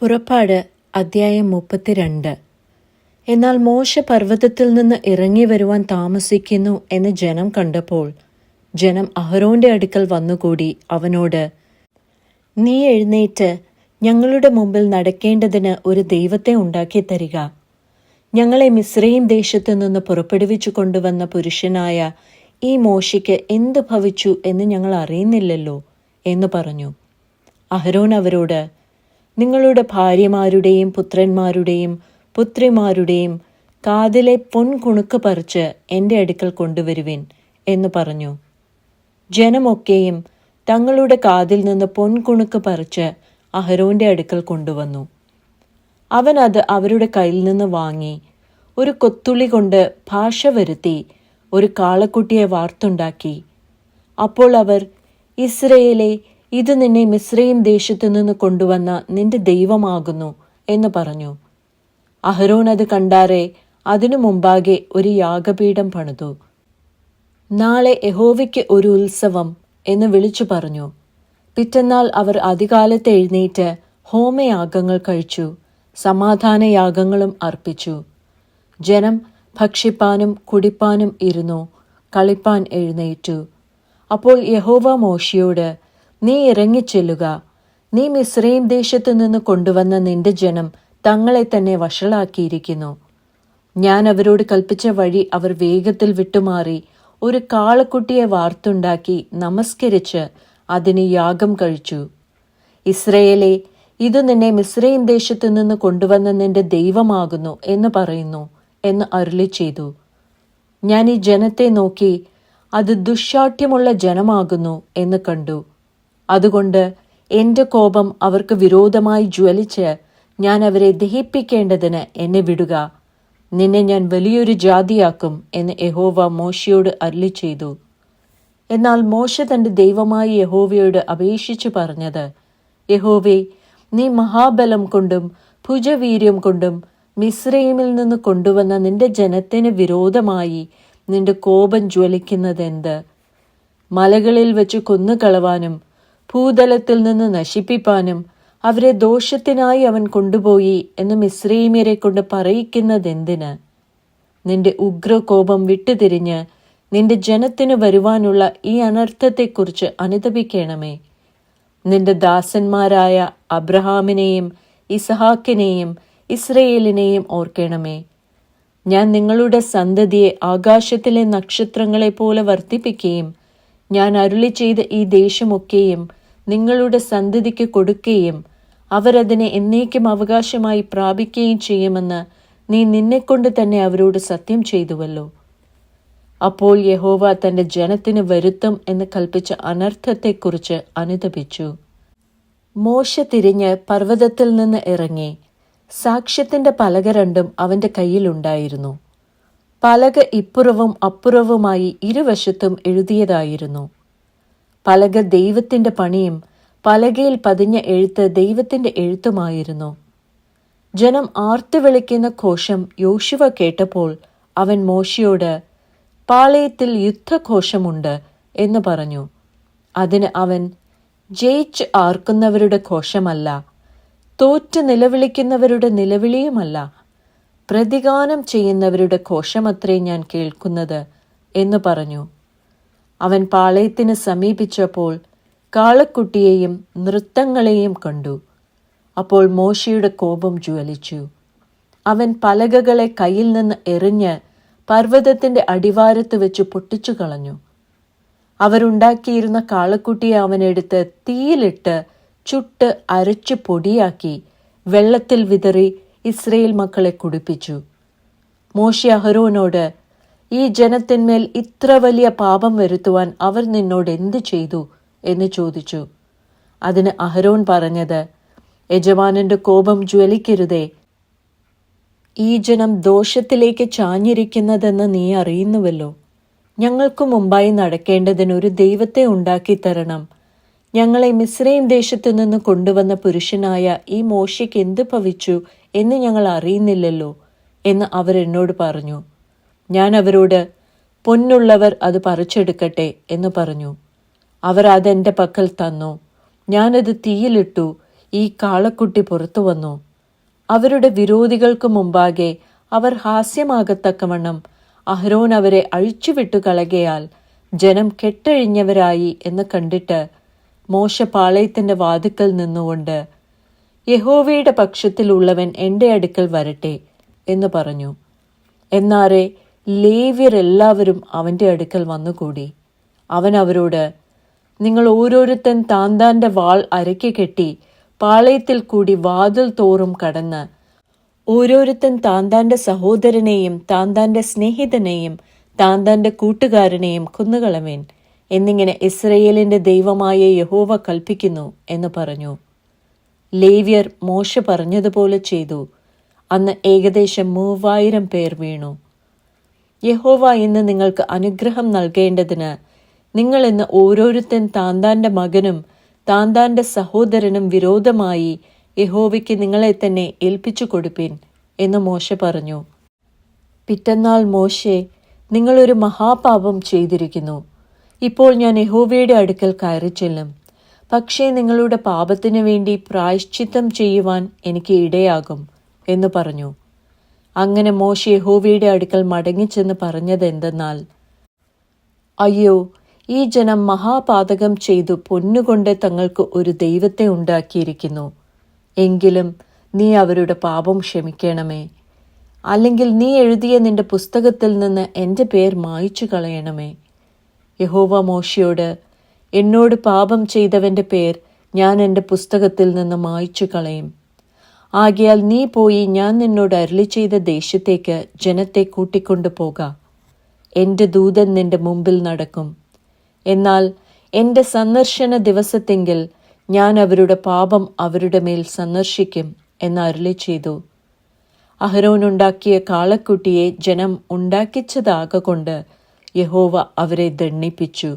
പുറപ്പാട് അദ്ധ്യായം മുപ്പത്തിരണ്ട്. എന്നാൽ മോശ പർവതത്തിൽ നിന്ന് ഇറങ്ങി വരുവാൻ താമസിക്കുന്നു എന്ന് ജനം കണ്ടപ്പോൾ ജനം അഹരോന്റെ അടുക്കൽ വന്നുകൂടി അവനോട് നീ എഴുന്നേറ്റ് ഞങ്ങളുടെ മുമ്പിൽ നടക്കേണ്ടതിന് ഒരു ദൈവത്തെ ഉണ്ടാക്കി തരിക. ഞങ്ങളെ മിസ്രൈം ദേശത്തു നിന്ന് പുറപ്പെടുവിച്ചു കൊണ്ടുവന്ന പുരുഷനായ ഈ മോശയ്ക്ക് എന്ത് ഭവിച്ചു എന്ന് ഞങ്ങൾ അറിയുന്നില്ലല്ലോ എന്ന് പറഞ്ഞു. അഹരോൻ അവരോട് നിങ്ങളുടെ ഭാര്യമാരുടെയും പുത്രന്മാരുടെയും പുത്രിമാരുടെയും കാതിലെ പൊൻകുണുക്ക് പറിച്ച് എന്റെ അടുക്കൽ കൊണ്ടുവരുവിൻ എന്ന് പറഞ്ഞു. ജനമൊക്കെയും തങ്ങളുടെ കാതിൽ നിന്ന് പൊൻകുണുക്ക് പറിച്ച് അഹരോന്റെ അടുക്കൽ കൊണ്ടുവന്നു. അവൻ അത് അവരുടെ കയ്യിൽ നിന്ന് വാങ്ങി ഒരു കൊത്തുള്ളി കൊണ്ട് ഭാഷ വരുത്തി ഒരു കാളക്കുട്ടിയെ വാർത്തുണ്ടാക്കി. അപ്പോൾ അവർ ഇസ്രയേലെ ഇത് നിന്നെ മിസ്രൈം ദേശത്തു നിന്ന് കൊണ്ടുവന്ന നിന്റെ ദൈവമാകുന്നു എന്ന് പറഞ്ഞു. അഹരോൻ അത് കണ്ടാറെ അതിനു മുമ്പാകെ ഒരു യാഗപീഠം പണിതു. നാളെ യഹോവയ്ക്ക് ഒരു ഉത്സവം എന്ന് വിളിച്ചു പറഞ്ഞു. പിറ്റന്നാൾ അവർ അതികാലത്ത് എഴുന്നേറ്റ് ഹോമയാഗങ്ങൾ കഴിച്ചു സമാധാനയാഗങ്ങളും അർപ്പിച്ചു. ജനം ഭക്ഷിപ്പാനും കുടിപ്പാനും ഇരുന്നു കളിപ്പാൻ എഴുന്നേറ്റു. അപ്പോൾ യഹോവ മോശിയോട് നീ ഇറങ്ങിച്ചെല്ലുക. നീ മിസ്രൈം ദേശത്തു നിന്ന് കൊണ്ടുവന്ന നിന്റെ ജനം തങ്ങളെ തന്നെ വഷളാക്കിയിരിക്കുന്നു. ഞാൻ അവരോട് കൽപ്പിച്ച വഴി അവർ വേഗത്തിൽ വിട്ടുമാറി ഒരു കാളക്കുട്ടിയെ വാർത്തുണ്ടാക്കി നമസ്കരിച്ച് അതിന് യാഗം കഴിച്ചു. ഇസ്രയേലെ ഇത് നിന്നെ മിസ്രൈം ദേശത്തു നിന്ന് കൊണ്ടുവന്ന നിന്റെ ദൈവമാകുന്നു എന്ന് പറയുന്നു എന്ന് അരുളി ചെയ്തു. ഞാൻ ഈ ജനത്തെ നോക്കി അത് ദുശാഠ്യമുള്ള ജനമാകുന്നു എന്ന് കണ്ടു. അതുകൊണ്ട് എന്റെ കോപം അവർക്ക് വിരോധമായി ജ്വലിച്ച് ഞാൻ അവരെ ദഹിപ്പിക്കേണ്ടതിന് എന്നെ വിടുക. നിന്നെ ഞാൻ വലിയൊരു ജാതിയാക്കും എന്ന് യഹോവ മോശയോട് അരുളി ചെയ്തു. എന്നാൽ മോശ തന്റെ ദൈവമായ യഹോവയോട് അപേക്ഷിച്ചു പറഞ്ഞത് യഹോവേ നീ മഹാബലം കൊണ്ടും ഭുജവീര്യം കൊണ്ടും മിസ്രൈമിൽ നിന്ന് കൊണ്ടുവന്ന നിന്റെ ജനത്തിന് വിരോധമായി നിന്റെ കോപം ജ്വലിക്കുന്നതെന്ത്? മലകളിൽ വെച്ച് കൊന്നുകളവാനും ഭൂതലത്തിൽ നിന്ന് നശിപ്പിപ്പാനും അവരെ ദോഷത്തിനായി അവൻ കൊണ്ടുപോയി എന്ന് മിശ്രീമ്യരെ കൊണ്ട് പറയിക്കുന്നതെന്തിന്? നിന്റെ ഉഗ്രകോപം വിട്ടുതിരിഞ്ഞ് നിന്റെ ജനത്തിന് വരുവാനുള്ള ഈ അനർത്ഥത്തെക്കുറിച്ച് അനുതപിക്കണമേ. നിന്റെ ദാസന്മാരായ അബ്രഹാമിനെയും ഇസഹാക്കിനെയും ഇസ്രയേലിനെയും ഓർക്കണമേ. ഞാൻ നിങ്ങളുടെ സന്തതിയെ ആകാശത്തിലെ നക്ഷത്രങ്ങളെപ്പോലെ വർദ്ധിപ്പിക്കുകയും ഞാൻ അരുളി ചെയ്ത ഈ ദേശമൊക്കെയും നിങ്ങളുടെ സന്തതിക്ക് കൊടുക്കുകയും അവരതിനെ എന്നേക്കും അവകാശമായി പ്രാപിക്കുകയും ചെയ്യുമെന്ന് നീ നിന്നെക്കൊണ്ട് തന്നെ അവരോട് സത്യം ചെയ്തുവല്ലോ. അപ്പോൾ യഹോവ തന്റെ ജനത്തിന് വരുത്തും എന്ന് കൽപ്പിച്ച അനർത്ഥത്തെക്കുറിച്ച് അനുദപിച്ചു മോശ തിരിഞ്ഞ് പർവതത്തിൽ നിന്ന് ഇറങ്ങി. സാക്ഷ്യത്തിന്റെ പലക രണ്ടും അവന്റെ കയ്യിലുണ്ടായിരുന്നു പലക ഇപ്പുറവും അപ്പുറവുമായി ഇരുവശത്തും എഴുതിയതായിരുന്നു. പലക ദൈവത്തിന്റെ പണിയും പലകയിൽ പതിഞ്ഞ എഴുത്ത് ദൈവത്തിന്റെ എഴുത്തുമായിരുന്നു. ജനം ആർത്തു വിളിക്കുന്ന ഘോഷം യോശുവ കേട്ടപ്പോൾ അവൻ മോശയോട് പാളയത്തിൽ യുദ്ധഘോഷമുണ്ട് എന്ന് പറഞ്ഞു. അതിന് അവൻ ജയിച്ച് ആർക്കുന്നവരുടെ ഘോഷമല്ല തോറ്റ് നിലവിളിക്കുന്നവരുടെ നിലവിളിയുമല്ല പ്രതിഗാനം ചെയ്യുന്നവരുടെ ഘോഷമത്രേ ഞാൻ കേൾക്കുന്നത് എന്ന് പറഞ്ഞു. അവൻ പാളയത്തിന് സമീപിച്ചപ്പോൾ കാളക്കുട്ടിയെയും നൃത്തങ്ങളെയും കണ്ടു. അപ്പോൾ മോശയുടെ കോപം ജ്വലിച്ചു. അവൻ പലകകളെ കയ്യിൽ നിന്ന് എറിഞ്ഞ് പർവതത്തിന്റെ അടിവാരത്ത് വെച്ച് പൊട്ടിച്ചു കളഞ്ഞു. അവരുണ്ടാക്കിയിരുന്ന കാളക്കുട്ടിയെ അവനെടുത്ത് തീയിലിട്ട് ചുട്ട് അരച്ചു പൊടിയാക്കി വെള്ളത്തിൽ വിതറി ഇസ്രയേൽ മക്കളെ കുടിപ്പിച്ചു. മോശി അഹരോനോട് ഈ ജനത്തിന്മേൽ ഇത്ര വലിയ പാപം വരുത്തുവാൻ അവർ നിന്നോട് എന്ത് ചെയ്തു? എന്ന് ചോദിച്ചു. അതിന് അഹരോൻ പറഞ്ഞത് യജമാനന്റെ കോപം ജ്വലിക്കരുതേ. ഈ ജനം ദോഷത്തിലേക്ക് ചാഞ്ഞിരിക്കുന്നതെന്ന് നീ അറിയുന്നുവല്ലോ. ഞങ്ങൾക്ക് മുമ്പായി നടക്കേണ്ടതിന് ഒരു ദൈവത്തെ ഉണ്ടാക്കി തരണം ഞങ്ങളെ മിസ്രൈം ദേശത്തു നിന്ന് കൊണ്ടുവന്ന പുരുഷനായ ഈ മോശയ്ക്ക് എന്ത് ഭവിച്ചു എന്ന് ഞങ്ങൾ അറിയുന്നില്ലല്ലോ എന്ന് അവരെന്നോട് പറഞ്ഞു. ഞാൻ അവരോട് പൊന്നുള്ളവർ അത് പറിച്ചെടുക്കട്ടെ എന്ന് പറഞ്ഞു. അവർ അതെന്റെ പക്കൽ തന്നു. ഞാനത് തീയിലിട്ടു ഈ കാളക്കുട്ടി പുറത്തു വന്നു. അവരുടെ വിരോധികൾക്ക് മുമ്പാകെ അവർ ഹാസ്യമാകത്തക്കവണ്ണം അഹ്റോൻ അവരെ അഴിച്ചുവിട്ടു കളകയാൽ ജനം കെട്ടഴിഞ്ഞവരായി എന്ന് കണ്ടിട്ട് മോശ പാളയത്തിന്റെ വാതുക്കൽ നിന്നുകൊണ്ട് യഹോവയുടെ പക്ഷത്തിലുള്ളവൻ എന്റെ അടുക്കൽ വരട്ടെ എന്ന് പറഞ്ഞു. എന്നാറെ ലേവ്യരെല്ലാവരും അവന്റെ അടുക്കൽ വന്നുകൂടി. അവൻ അവരോട് നിങ്ങൾ ഓരോരുത്തൻ താന്താന്റെ വാൾ അരക്കി കെട്ടി പാളയത്തിൽ കൂടി വാതിൽ തോറും കടന്ന് ഓരോരുത്തൻ താന്താന്റെ സഹോദരനെയും താന്താന്റെ സ്നേഹിതനെയും താന്താന്റെ കൂട്ടുകാരനെയും കൊന്നുകളവേൻ. എന്നിങ്ങനെ ഇസ്രയേലിന്റെ ദൈവമായ യഹോവ കൽപ്പിക്കുന്നു എന്ന് പറഞ്ഞു. ലേവ്യർ മോശ പറഞ്ഞതുപോലെ ചെയ്തു. അന്ന് ഏകദേശം മൂവായിരം പേർ വീണു. യഹോവ ഇന്ന് നിങ്ങൾക്ക് അനുഗ്രഹം നൽകേണ്ടതിന് നിങ്ങൾ ഇന്ന് ഓരോരുത്തൻ താന്താന്റെ മകനും താന്താന്റെ സഹോദരനും വിരോധമായി യഹോവയ്ക്ക് നിങ്ങളെ തന്നെ ഏൽപ്പിച്ചു കൊടുപ്പിൻ എന്ന് മോശ പറഞ്ഞു. പിറ്റന്നാൾ മോശെ നിങ്ങളൊരു മഹാപാപം ചെയ്തിരിക്കുന്നു. ഇപ്പോൾ ഞാൻ യഹോവയുടെ അടുക്കൽ കയറി ചെല്ലും. പക്ഷേ നിങ്ങളുടെ പാപത്തിനു വേണ്ടി പ്രായശ്ചിത്തം ചെയ്യുവാൻ എനിക്ക് ഇടയാകും എന്ന് പറഞ്ഞു. അങ്ങനെ മോശ യഹോവയുടെ അടുക്കൽ മടങ്ങിച്ചെന്ന് പറഞ്ഞത് എന്തെന്നാൽ അയ്യോ ഈ ജനം മഹാപാതകം ചെയ്തു പൊന്നുകൊണ്ട് തങ്ങൾക്ക് ഒരു ദൈവത്തെ ഉണ്ടാക്കിയിരിക്കുന്നു. എങ്കിലും നീ അവരുടെ പാപം ക്ഷമിക്കണമേ. അല്ലെങ്കിൽ നീ എഴുതിയ നിന്റെ പുസ്തകത്തിൽ നിന്ന് എന്റെ പേർ മായ്ച്ചു കളയണമേ യഹോവ മോശയോട് എന്നോട് പാപം ചെയ്തവന്റെ പേർ ഞാൻ എന്റെ പുസ്തകത്തിൽ നിന്ന് മായ്ച്ചു കളയും ആകയാൽ നീ പോയി ഞാൻ നിന്നോട് അരുളി ചെയ്ത ദേശത്തേക്ക് ജനത്തെ കൂട്ടിക്കൊണ്ടു പോക. എന്റെ ദൂതൻ നിന്റെ മുമ്പിൽ നടക്കും. എന്നാൽ എന്റെ സന്ദർശന ദിവസത്തെങ്കിൽ ഞാൻ അവരുടെ പാപം അവരുടെ മേൽ സന്ദർശിക്കും എന്ന് അരുളി ചെയ്തു അഹരോനുണ്ടാക്കിയ കാളക്കുട്ടിയെ ജനം ഉണ്ടാക്കിച്ചതാകൊണ്ട് യഹോവ അവരെ ദണ്ണിപ്പിച്ചു